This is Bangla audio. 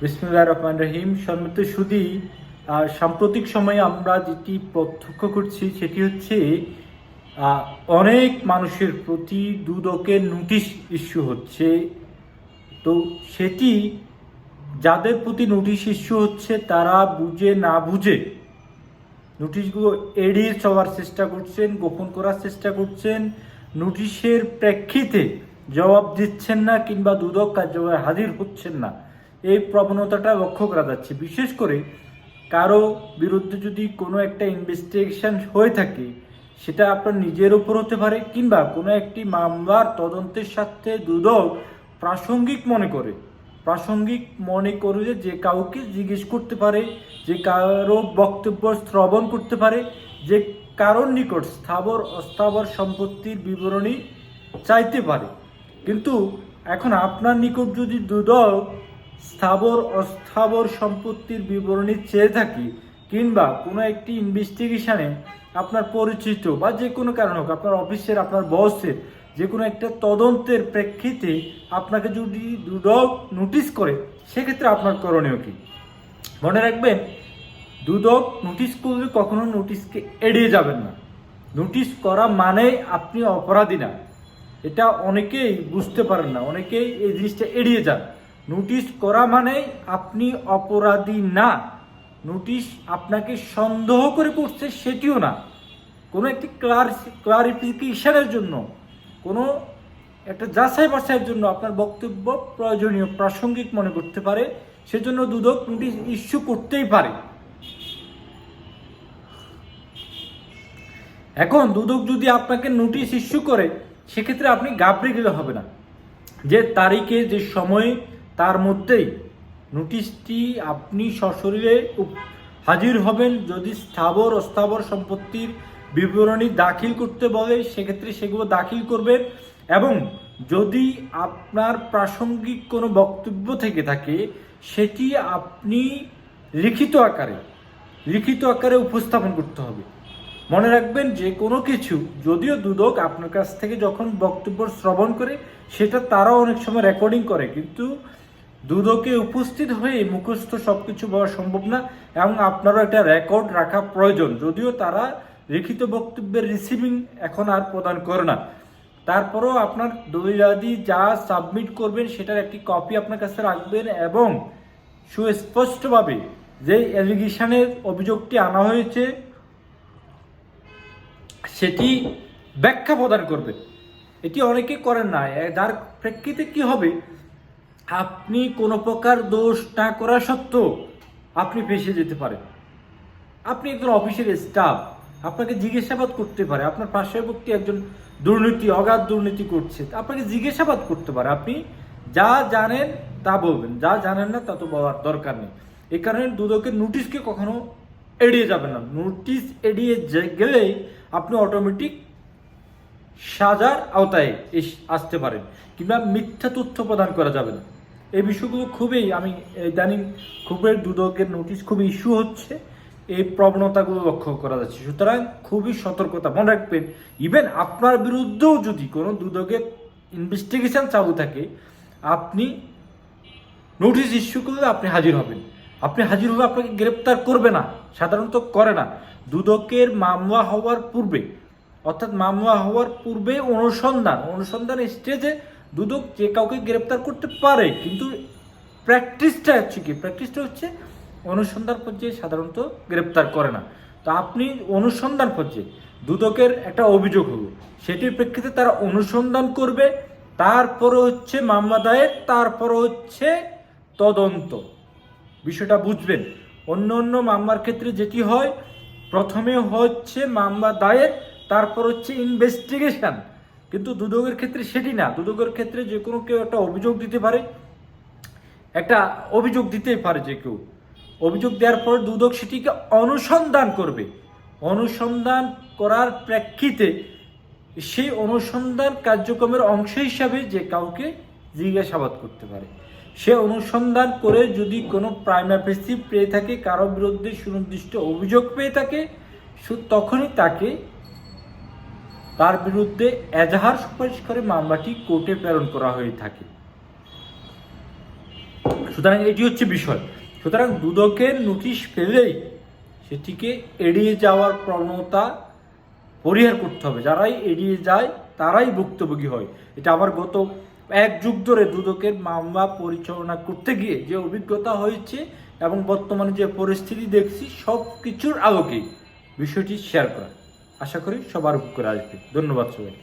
বিসমুল্লাহ রহমান রহিম। সম্মত সুদী সাম্প্রতিক সময়ে আমরা যেটি প্রত্যক্ষ করছি সেটি হচ্ছে অনেক মানুষের প্রতি দুদকের নোটিশ ইস্যু হচ্ছে। তো সেটি যাদের প্রতি নোটিশ ইস্যু হচ্ছে তারা বুঝে না বুঝে নোটিশগুলো এড়িয়ে চলার চেষ্টা করছেন, গোপন করার চেষ্টা করছেন। নোটিশের প্রেক্ষিতে জবাব দিচ্ছেন না কিংবা দুদক কার্যালয়ে হাজির হচ্ছেন না। এই প্রবণতাটা লক্ষ্য করা যাচ্ছে। বিশেষ করে কারও বিরুদ্ধে যদি কোনো একটা ইনভেস্টিগেশন হয়ে থাকে, সেটা আপনার নিজের উপর হতে পারে কিংবা কোনো একটি মামলার তদন্তের সাথে দুদক প্রাসঙ্গিক মনে করে। প্রাসঙ্গিক মনে করে যে কাউকে জিজ্ঞেস করতে পারে, যে কারও বক্তব্য শ্রবণ করতে পারে, যে কারোর নিকট স্থাবর, অস্থাবর সম্পত্তির বিবরণী চাইতে পারে। কিন্তু এখন আপনার নিকট যদি দুদক স্থাবর, অস্থাবর সম্পত্তির বিবরণী চেয়ে থাকি কিংবা কোনো একটি ইনভেস্টিগেশনে আপনার পরিচিত বা যে কোনো কারণ হোক, আপনার অফিসের, আপনার বসের যে কোনো একটা তদন্তের প্রেক্ষিতে আপনাকে যদি দুদক নোটিশ করে, সেক্ষেত্রে আপনার করণীয় কি? মনে রাখবেন, দুদক নোটিশ করলে কখনো নোটিশকে এড়িয়ে যাবেন না। নোটিশ করা মানে আপনি অপরাধী না। এটা অনেকেই বুঝতে পারেন না, অনেকেই এই জিনিসটা এড়িয়ে যান। নোটিশ করা মানে আপনি অপরাধী না। নোটিশ আপনাকে সন্দেহ করে করছে সেটিও না। কোনো একটি ক্লার ক্লারিফিকেশনের জন্য, কোনো একটা যাচাই বাছাইয়ের জন্য আপনার বক্তব্য প্রয়োজনীয়, প্রাসঙ্গিক মনে করতে পারে। সেজন্য দুদক নোটিশ ইস্যু করতেই পারে। এখন দুদক যদি আপনাকে নোটিশ ইস্যু করে, সেক্ষেত্রে আপনি গাবড়ে গেলে হবে না। যে তারিখে, যে সময় তার মধ্যেই নোটিশটি আপনি সশরীরে হাজির হবেন যদি স্থাবর অস্থাবর সম্পত্তির বিবরণী দাখিল করতে বলে, সেক্ষেত্রে সেগুলো দাখিল করবেন এবং যদি আপনার প্রাসঙ্গিক কোনো বক্তব্য থেকে থাকে, সেটি আপনি লিখিত আকারে লিখিত আকারে উপস্থাপন করতে হবে। মনে রাখবেন যে কোনো কিছু, যদিও দুদক আপনার কাছ থেকে যখন বক্তব্য শ্রবণ করে, সেটা তারাও অনেক সময় রেকর্ডিং করে, কিন্তু দুদকে উপস্থিত হয়ে মুখস্থ সব কিছু বলা সম্ভব না এবং আপনারও একটা রেকর্ড রাখা প্রয়োজন। যদিও তারা লিখিত বক্তব্যের রিসিভিং এখন আর প্রদান করে না। তারপরেও আপনার দলিলাদি যা সাবমিট করবেন সেটার একটি কপি আপনার কাছে রাখবেন এবং সুস্পষ্টভাবে যে অ্যালিগেশনের অভিযোগটি আনা হয়েছে, সেটি ব্যাখ্যা প্রদান করবে এটি অনেকে করেন না। যার প্রেক্ষিতে কি হবে আপনি কোনো প্রকার দোষ না করা সত্ত্বেও আপনি ফেসে যেতে পারেন। আপনি একজন অফিসের স্টাফ আপনাকে জিজ্ঞাসাবাদ করতে পারে। আপনার পার্শ্ববর্তী একজন দুর্নীতি, অগাধ দুর্নীতি করছে। আপনাকে জিজ্ঞাসাবাদ করতে পারে। আপনি যা জানেন তা বলবেন। যা জানেন না তা তো বলার দরকার নেই। এই কারণে দুদকের নোটিশকে কখনো এড়িয়ে যাবেন না। নোটিশ এড়িয়ে গেলেই আপনি অটোমেটিক সাজার আওতায় আসতে পারেন কিংবা মিথ্যা তথ্য প্রদান করা যাবে না। এই বিষয়গুলো খুবই, আমি ইদানিং খুবই দুদকের নোটিশ খুবই ইস্যু হচ্ছে, এই প্রবণতাগুলো লক্ষ্য করা যাচ্ছে। সুতরাং খুবই সতর্কতা, মনে রাখবেন ইভেন আপনার বিরুদ্ধেও যদি কোনো দুদকের ইনভেস্টিগেশন চালু থাকে, আপনি নোটিশ ইস্যু করলে আপনি হাজির হবেন। আপনি হাজির হলে আপনাকে গ্রেপ্তার করবে না, সাধারণত করে না। দুদকের মামলা হওয়ার পূর্বে, অর্থাৎ মামলা হওয়ার পূর্বে অনুসন্ধান অনুসন্ধান স্টেজে দুদক যে কাউকে গ্রেপ্তার করতে পারে, কিন্তু প্র্যাকটিসটা হচ্ছে কি? প্র্যাকটিসটা হচ্ছে অনুসন্ধান পর্যায়ে সাধারণত গ্রেপ্তার করে না। তো আপনি অনুসন্ধান পর্যায়ে দুদকের একটা অভিযোগ হলো। সেটির প্রেক্ষিতে তারা অনুসন্ধান করবে তারপরে হচ্ছে মামলা দায়ের তারপরে হচ্ছে তদন্ত। বিষয়টা বুঝবেন। অন্য অন্য মামলার ক্ষেত্রে যেটি হয়, প্রথমে হচ্ছে মামলা দায়ের, তারপর হচ্ছে ইনভেস্টিগেশন কিন্তু দুদকের ক্ষেত্রে সেটি না। দুদকের ক্ষেত্রে যে কোনো কেউ একটা অভিযোগ দিতে পারে, একটা অভিযোগ দিতেই পারে যে কেউ। অভিযোগ দেওয়ার পর দুদক সেটিকে অনুসন্ধান করবে। অনুসন্ধান করার প্রেক্ষিতে সেই অনুসন্ধান কার্যক্রমের অংশ হিসাবে যে কাউকে জিজ্ঞাসাবাদ করতে পারে। সে অনুসন্ধান করে যদি কোনো প্রাইমাপেসি পেয়ে থাকে, কারও বিরুদ্ধে সুনির্দিষ্ট অভিযোগ পেয়ে থাকে তখনই তাকে তার বিরুদ্ধে এজাহার সুপারিশ করে মামলাটি কোর্টে প্রেরণ করা হয়ে থাকে। সুতরাং এটি হচ্ছে বিষয়। সুতরাং দুদকের নোটিশ পেলেই সেটিকে এড়িয়ে যাওয়ার প্রবণতা পরিহার করতে হবে। যারাই এড়িয়ে যায়, তারাই ভুক্তভোগী হয়। এটা আবার গত এক যুগ ধরে দুদকের মামলা পরিচালনা করতে গিয়ে যে অভিজ্ঞতা হয়েছে এবং বর্তমানে যে পরিস্থিতি দেখছি সব কিছুর আলোকেই বিষয়টি শেয়ার করা। আশা করি সবার উপকারে আসবে। ধন্যবাদ সবাই